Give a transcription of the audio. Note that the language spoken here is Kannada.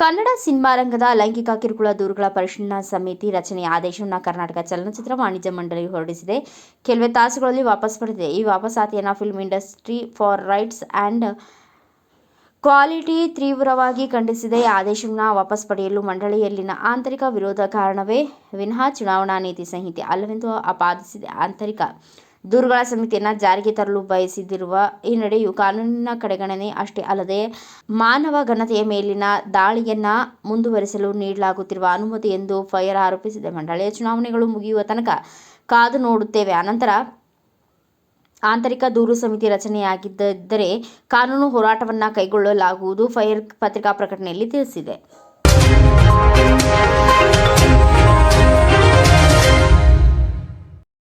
ಕನ್ನಡ ಸಿನಿಮಾ ರಂಗದ ಲೈಂಗಿಕ ಕಿರುಕುಳ ದೂರುಗಳ ಪರಿಶೀಲನಾ ಸಮಿತಿ ರಚನೆಯ ಆದೇಶವನ್ನು ಕರ್ನಾಟಕ ಚಲನಚಿತ್ರ ವಾಣಿಜ್ಯ ಮಂಡಳಿ ಹೊರಡಿಸಿದೆ. ಕೆಲವೇ ತಾಸುಗಳಲ್ಲಿ ವಾಪಸ್ ಪಡೆದಿದೆ. ಈ ವಾಪಸಾತಿಯನ್ನು film industry for rights and quality ತೀವ್ರವಾಗಿ ಖಂಡಿಸಿದೆ. ಆದೇಶವನ್ನು ವಾಪಸ್ ಪಡೆಯಲು ಮಂಡಳಿಯಲ್ಲಿನ ಆಂತರಿಕ ವಿರೋಧ ಕಾರಣವೇ ವಿನಃ ಚುನಾವಣಾ ನೀತಿ ಸಂಹಿತೆ ಅಲ್ಲವೆಂದು ಆಪಾದಿಸಿದೆ ಆಂತರಿಕ ದೂರುಗಳ ಸಮಿತಿಯನ್ನು ಜಾರಿಗೆ ತರಲು ಬಯಸಿದಿರುವ ಈ ನಡೆಯು ಕಾನೂನಿನ ಕಡೆಗಣನೆ ಅಷ್ಟೇ ಅಲ್ಲದೆ ಮಾನವ ಘನತೆಯ ಮೇಲಿನ ದಾಳಿಯನ್ನ ಮುಂದುವರಿಸಲು ನೀಡಲಾಗುತ್ತಿರುವ ಅನುಮತಿ ಎಂದು ಫೈರ್ ಆರೋಪಿಸಿದೆ. ಮಂಡಳಿಯ ಚುನಾವಣೆಗಳು ಮುಗಿಯುವ ತನಕ ಕಾದು ನೋಡುತ್ತೇವೆ. ಅನಂತರ ಆಂತರಿಕ ದೂರು ಸಮಿತಿ ರಚನೆಯಾಗಿದ್ದರೆ ಕಾನೂನು ಹೋರಾಟವನ್ನು ಕೈಗೊಳ್ಳಲಾಗುವುದು, ಫೈರ್ ಪತ್ರಿಕಾ ಪ್ರಕಟಣೆಯಲ್ಲಿ ತಿಳಿಸಿದೆ.